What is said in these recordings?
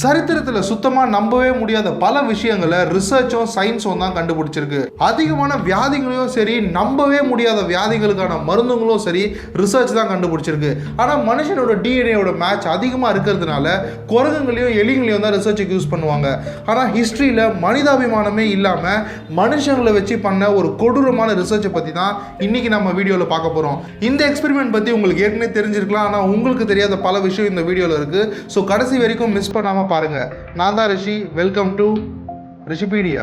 சரித்திரத்தில் சுத்தமாக நம்பவே முடியாத பல விஷயங்களை ரிசர்ச்சும் சயின்ஸும் தான் கண்டுபிடிச்சிருக்கு. அதிகமான வியாதிகளையும் சரி நம்பவே முடியாத வியாதிகளுக்கான மருந்துங்களும் சரி ரிசர்ச் தான் கண்டுபிடிச்சிருக்கு. ஆனால் மனுஷனோட டிஎன்ஏயோட மேட்ச் அதிகமாக இருக்கிறதுனால குரங்குங்களையும் எலிங்களையும் தான் ரிசர்ச்சுக்கு யூஸ் பண்ணுவாங்க. ஆனால் ஹிஸ்ட்ரியில் மனிதாபிமானமே இல்லாமல் மனுஷங்களை வச்சு பண்ண ஒரு கொடூரமான ரிசர்ச்சை பற்றி தான் இன்னைக்கு நம்ம வீடியோவில் பார்க்க போகிறோம் இந்த எக்ஸ்பெரிமெண்ட் பற்றி உங்களுக்கு ஏற்கனவே தெரிஞ்சிருக்கலாம். ஆனால் உங்களுக்கு தெரியாத பல விஷயம் இந்த வீடியோவில் இருக்குது ஸோ கடைசி வரைக்கும் மிஸ் பண்ணாமல் பாருங்கள் நான் தான் ரிஷி. வெல்கம் டு ரிஷிபீடியா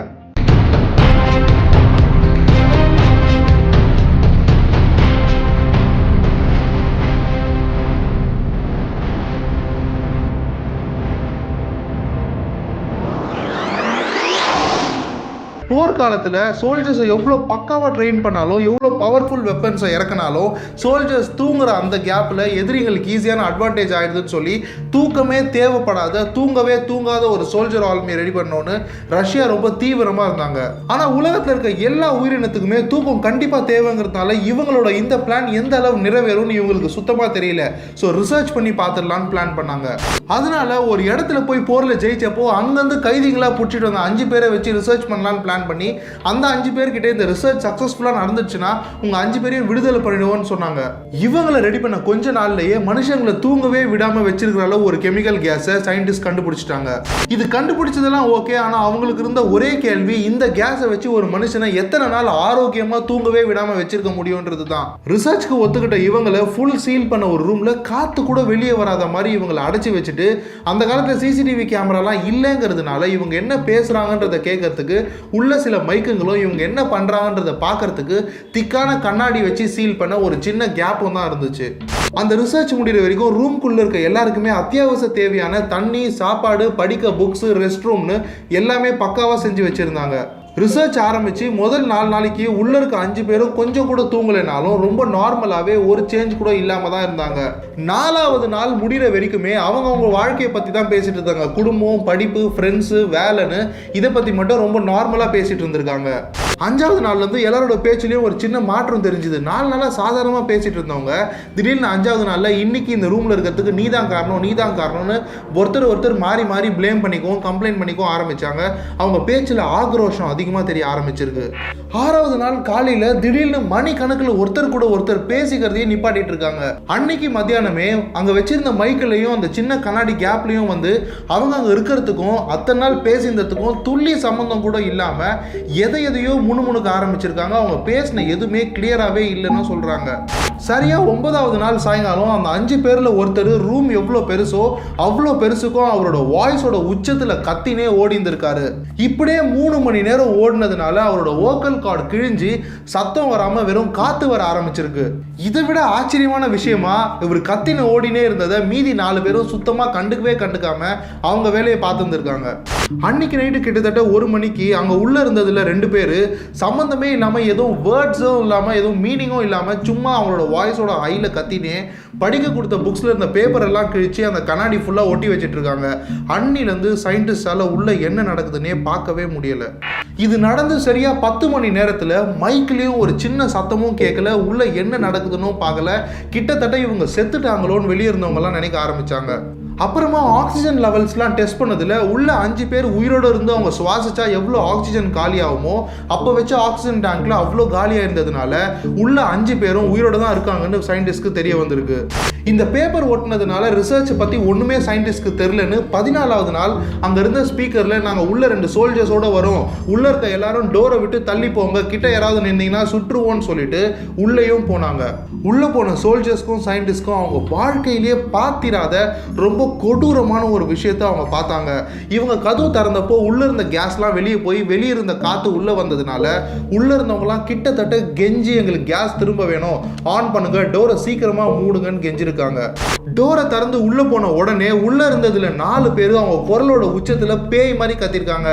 போர்க்காலத்தில் சோல்ஜர்ஸை எவ்வளோ பக்காவாக ட்ரெயின் பண்ணாலும் எவ்வளோ பவர்ஃபுல் வெப்பன்ஸை இறக்குனாலும் சோல்ஜர்ஸ் தூங்குற அந்த கேப்பில் எதிரிகளுக்கு ஈஸியான அட்வான்டேஜ் ஆயிடுதுன்னு சொல்லி தூக்கமே தேவைப்படாத தூங்கவே தூங்காத ஒரு சோல்ஜர் ஆர்மியை ரெடி பண்ணோன்னு ரஷ்யா ரொம்ப தீவிரமாக இருந்தாங்க. ஆனால் உலகத்தில் இருக்க எல்லா உயிரினத்துக்குமே தூக்கம் கண்டிப்பாக தேவைங்கிறதுனால இவங்களோட இந்த பிளான் எந்த அளவு நிறைவேறும்னு இவங்களுக்கு சுத்தமாக தெரியல. ஸோ ரிசர்ச் பண்ணி பார்த்துடலான்னு பிளான் பண்ணாங்க. அதனால ஒரு இடத்துல போய் போரில் ஜெயிச்சப்போ அங்கேருந்து கைதிகளாக பிடிச்சிட்டு வந்த அஞ்சு பேரை வச்சு ரிசர்ச் பண்ணலான்னு பிளான் பண்ணி அந்த அஞ்சு பேர்கிட்ட இந்த ரிசர்ச் சக்ஸஸ்ஃபுல்லாக நடந்துச்சுன்னா உங்கள் அஞ்சு பேரையும் விடுதலை பண்ணிடுவோம்னு சொன்னாங்க. இவங்களை ரெடி பண்ண கொஞ்ச நாள்லயே மனுஷங்களை தூங்கவே விடாமல் வச்சிருக்கிற அளவு ஒரு கெமிக்கல் கேஸை சயின்டிஸ்ட் கண்டுபிடிச்சிட்டாங்க. இது கண்டுபிடிச்சதெல்லாம் ஓகே ஆனால் அவங்களுக்கு இருந்த ஒரே கேள்வி இந்த கேஸை வச்சு ஒரு மனுஷனை எத்தனை நாள் ஆரோக்கியமாக தூங்கவே விடாமல் வச்சிருக்க முடியும்ன்றது தான் ரிசர்ச்க்கு ஒத்துக்கிட்ட இவங்களை ஃபுல் சீல் பண்ண ஒரு ரூம்ல காற்று கூட வெளியே வராத மாதிரி இவங்களை அடைச்சி வச்சுட்டு அந்த காலத்தில் சிசிடிவி கேமராலாம் இல்லைங்கிறதுனால இவங்க என்ன பேசுகிறாங்கன்றதை கேட்கறதுக்கு உள்ள சில மைக்குங்களும் இவங்க என்ன பண்ணுறாங்கன்றத பார்க்கறதுக்கு திக்கான கண்ணாடி வச்சு சீல் பண்ண ஒரு சின்ன கேப்பும் தான் இருந்துச்சு. அந்த ரிசர்ச் முடிகிற வரைக்கும் ரூம்குள்ளே இருக்க எல்லாருக்குமே அத்தியாவசிய தேவையான தண்ணி சாப்பாடு படிக்க புக்ஸு ரெஸ்ட் ரூம்னு எல்லாமே பக்காவாக செஞ்சு வச்சுருந்தாங்க. ரிசர்ச் ஆரம்பித்து முதல் நாலு நாளைக்கு உள்ளே இருக்க அஞ்சு பேரும் கொஞ்சம் கூட தூங்கலைனாலும் ரொம்ப நார்மலாகவே ஒரு சேஞ்ச் கூட இல்லாமல் தான் இருந்தாங்க. நாலாவது நாள் முடிகிற வரைக்குமே அவங்க அவங்க வாழ்க்கையை பற்றி தான் பேசிட்டு இருந்தாங்க. குடும்பம் படிப்பு ஃப்ரெண்ட்ஸு வேலைன்னு இதை பற்றி மட்டும் ரொம்ப நார்மலாக பேசிகிட்டு இருந்திருக்காங்க. அஞ்சாவது நாள்ல இருந்து எல்லாரோட பேச்சுலயும் ஒரு சின்ன மாற்றம் தெரிஞ்சுது. நாலு நாளாக சாதாரணமாக பேசிட்டு இருந்தவங்க திடீர்னு அஞ்சாவது நாளில் இன்னைக்கு இந்த ரூமில் இருக்கிறதுக்கு நீ தான் காரணம் நீ தான் காரணம்னு ஒருத்தர் ஒருத்தர் மாறி மாறி ப்ளேம் பண்ணிக்கவும் கம்ப்ளைண்ட் பண்ணிக்கவும் ஆரம்பிச்சாங்க. அவங்க பேச்சில் ஆக்ரோஷம் அதிகமாக தெரிய ஆரம்பிச்சிருக்கு. ஆறாவது நாள் காலையில் திடீர்னு மணி கணக்கில் ஒருத்தர் கூட ஒருத்தர் பேசிக்கிறதையே நிப்பாட்டிட்டு இருக்காங்க. அன்னைக்கு மத்தியானமே அங்கே வச்சிருந்த மைக்கிலையும் அந்த சின்ன கண்ணாடி கேப்லையும் வந்து அவங்க அங்கே இருக்கிறதுக்கும் அத்தனை நாள் பேசியிருந்ததுக்கும் துல்லிய சம்பந்தம் கூட இல்லாமல் எதை எதையோ முணுமுணுக்க ஆரம்பிச்சிருக்காங்க. அவங்க பேசின எதுவுமே கிளியராகவே இல்லைன்னு சொல்கிறாங்க சரியா ஒன்பதாவது நாள் சாயங்காலம் அந்த அஞ்சு பேரில் ஒருத்தர் ரூம் எவ்வளோ பெருசோ அவ்வளோ பெருசுக்கும் அவரோட வாய்ஸோட உச்சத்தில் கத்தினே ஓடிந்திருக்காரு. இப்படியே மூணு மணி நேரம் ஓடினதுனால அவரோட ஓக்கல் கார்டு கிழிஞ்சு சத்தம் வராமல் வெறும் காத்து வர ஆரம்பிச்சிருக்கு. இதை விட ஆச்சரியமான விஷயமா இவர் கத்தின ஓடினே இருந்ததை மீதி நாலு பேரும் சுத்தமாக கண்டுக்கவே கண்டுக்காம அவங்க வேலையை பார்த்துருந்துருக்காங்க அன்னைக்கு நைட்டு கிட்டத்தட்ட ஒரு மணிக்கு அங்கே உள்ளே இருந்ததில் ரெண்டு பேர் சம்மந்தமே இல்லாமல் எதுவும் வேர்ட்ஸும் இல்லாமல் எதுவும் மீனிங்கும் இல்லாமல் சும்மா அவங்களோட வாய்ஸோட ஹையில் கத்தினே படிக்க கொடுத்த புக்ஸில் இருந்த பேப்பர் எல்லாம் கிழிச்சு அந்த கண்ணாடி ஃபுல்லாக ஒட்டி வச்சிட்ருக்காங்க. அன்னிலேருந்து சயின்டிஸ்டால் உள்ள என்ன நடக்குதுன்னே பார்க்கவே முடியலை. இது நடந்து சரியாக பத்து மணி நேரத்தில் மைக்லேயும் ஒரு சின்ன சத்தமும் கேட்கல உள்ள என்ன நடக்குதுன்னு பார்க்கல. கிட்டத்தட்ட இவங்க செத்துட்டாங்களோன்னு வெளியே இருந்தவங்கலாம் நினைக்க ஆரம்பித்தாங்க அப்புறமா ஆக்சிஜன் லெவல்ஸ்லாம் டெஸ்ட் பண்ணதில் உள்ள அஞ்சு பேர் உயிரோடு இருந்து அவங்க சுவாசிச்சா எவ்வளோ ஆக்சிஜன் காலி ஆகுமோ அப்போ வச்ச ஆக்சிஜன் டேங்க்ல அவ்வளோ காலியாக இருந்ததுனால உள்ள அஞ்சு பேரும் உயிரோட தான் இருக்காங்கன்னு சயின்டிஸ்ட்க்கு தெரிய வந்திருக்கு. இந்த பேப்பர் ஓட்டினதுனால ரிசர்ச் பற்றி ஒன்றுமே சயின்டிஸ்ட்க்கு தெரிலன்னு பதினாலாவது நாள் அங்கே இருந்த ஸ்பீக்கரில் நாங்கள் உள்ள ரெண்டு சோல்ஜர்ஸோட வரோம். உள்ள இருக்க எல்லாரும் டோரை விட்டு தள்ளி போங்க கிட்ட யாராவது நின்றீங்கன்னா சுற்றுவோன்னு சொல்லிட்டு உள்ளேயும் போனாங்க. உள்ள போன சோல்ஜர்ஸ்க்கும் சயின்டிஸ்ட்க்கும் அவங்க வாழ்க்கையிலேயே பார்த்திராத ரொம்ப கொடூரமான ஒரு விஷயத்த அவங்க பார்த்தாங்க. இவங்க கதவு திறந்தப்போ உள்ள இருந்த கேஸ்லாம் வெளியே போய் வெளியே இருந்த காற்று உள்ளே வந்ததுனால உள்ள இருந்தவங்கலாம் கிட்டத்தட்ட கெஞ்சி எங்களுக்கு கேஸ் திரும்ப வேணும். ஆன் பண்ணுங்க டோரை சீக்கிரமா மூடுங்கன்னு கெஞ்சிருக்காங்க. டோரை திறந்து உள்ள போன உடனே உள்ள இருந்ததுல நாலு பேர் அவங்க குரலோட உச்சத்துல பேய் மாதிரி கத்திருக்காங்க.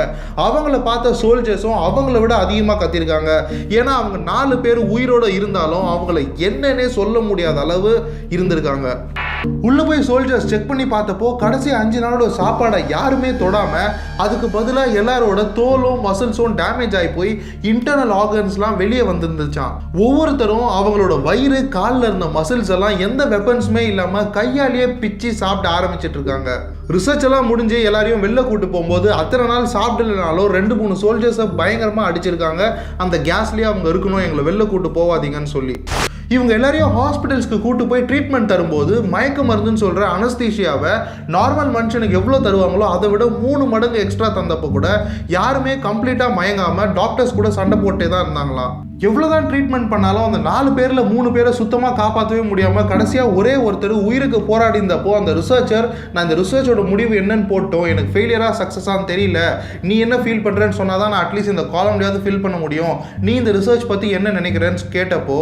அவங்கள பார்த்த சோல்ஜர்ஸும் அவங்கள விட அதிகமாக கத்திருக்காங்க. ஏன்னா அவங்க நாலு பேர் உயிரோட இருந்தாலும் அவங்கள என்னன்னே சொல்ல முடியாத அளவு இருந்திருக்காங்க. உள்ளே போய் சோல்ஜர்ஸ் செக் பண்ணி பார்த்தப்போ கடைசி அஞ்சு நாளோட சாப்பாடை யாருமே தொடாமல் அதுக்கு பதிலாக எல்லாரோட தோலும் மசில்ஸும் டேமேஜ் ஆகி போய் இன்டர்னல் ஆர்கன்ஸ்லாம் வெளியே வந்துருந்துச்சான் ஒவ்வொருத்தரும் அவங்களோட வயிறு காலில் இருந்த மசில்ஸ் எல்லாம் எந்த வெப்பன்ஸுமே இல்லாமல் கையாலேயே பிச்சு சாப்பிட ஆரம்பிச்சிட்டு இருக்காங்க. ரிசர்ச் எல்லாம் முடிஞ்சு எல்லாரையும் வெளில கூட்டு போகும்போது அத்தனை நாள் சாப்பிடலனாலும் ரெண்டு மூணு சோல்ஜர்ஸை பயங்கரமாக அடிச்சிருக்காங்க. அந்த கேஸ்லேயே அவங்க இருக்கணும் எங்களை வெளில கூட்டு போவாதீங்கன்னு சொல்லி. இவங்க எல்லாரையும் ஹாஸ்பிட்டல்ஸ்க்கு கூட்டு போய் ட்ரீட்மெண்ட் தரும்போது மயக்க மருந்துன்னு சொல்கிற அனஸ்தீஷியாவை நார்மல் மனுஷனுக்கு எவ்வளோ தருவாங்களோ அதை விட மூணு மடங்கு எக்ஸ்ட்ரா தந்தப்போ கூட யாருமே கம்ப்ளீட்டாக மயங்காமல் டாக்டர்ஸ் கூட சண்டை போட்டே தான் இருந்தாங்களாம் எவ்வளோதான் ட்ரீட்மெண்ட் பண்ணாலும் அந்த நாலு பேரில் மூணு பேரை சுத்தமாக காப்பாற்றவே முடியாமல் கடைசியாக ஒரே ஒருத்தர் உயிருக்கு போராடி இருந்தப்போ அந்த ரிசர்ச்சர் நான் இந்த ரிசர்ச்சோட முடிவு என்னன்னு போட்டோம் எனக்கு ஃபெயிலியராக சக்ஸஸான்னு தெரியல நீ என்ன ஃபீல் பண்ணுறேன்னு சொன்னால் தான் நான் அட்லீஸ்ட் இந்த காலம்லையாவது ஃபில் பண்ண முடியும் நீ இந்த ரிசர்ச் பற்றி என்ன நினைக்கிறேன்னு கேட்டப்போ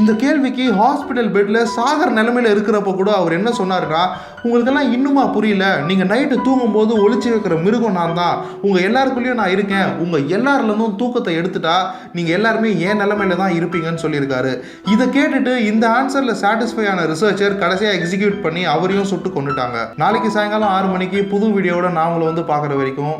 இந்த கேள்விக்கு ஹாஸ்பிட்டல் பெட்டில் சாகர் நிலமையில இருக்கிறப்ப கூட அவர் என்ன சொன்னாருன்னா உங்களுக்கெல்லாம் இன்னுமா புரியல. நீங்கள் நைட்டு தூங்கும்போது ஒழிச்சு வைக்கிற மிருகம் நான் தான். உங்கள் எல்லாருக்குள்ளேயும் நான் இருக்கேன். உங்கள் எல்லாருலேருந்தும் தூக்கத்தை எடுத்துட்டா நீங்கள் எல்லாருமே என் நிலமையில தான் இருப்பீங்கன்னு சொல்லியிருக்காரு. இதை கேட்டுட்டு இந்த ஆன்சரில் சாட்டிஸ்ஃபை ஆன ரிசர்ச்சர் கடைசியாக எக்ஸிக்யூட் பண்ணி அவரையும் சுட்டு கொண்டுட்டாங்க. நாளைக்கு சாயங்காலம் ஆறு மணிக்கு புது வீடியோவோட நான் உங்களை வந்து பார்க்குற வரைக்கும்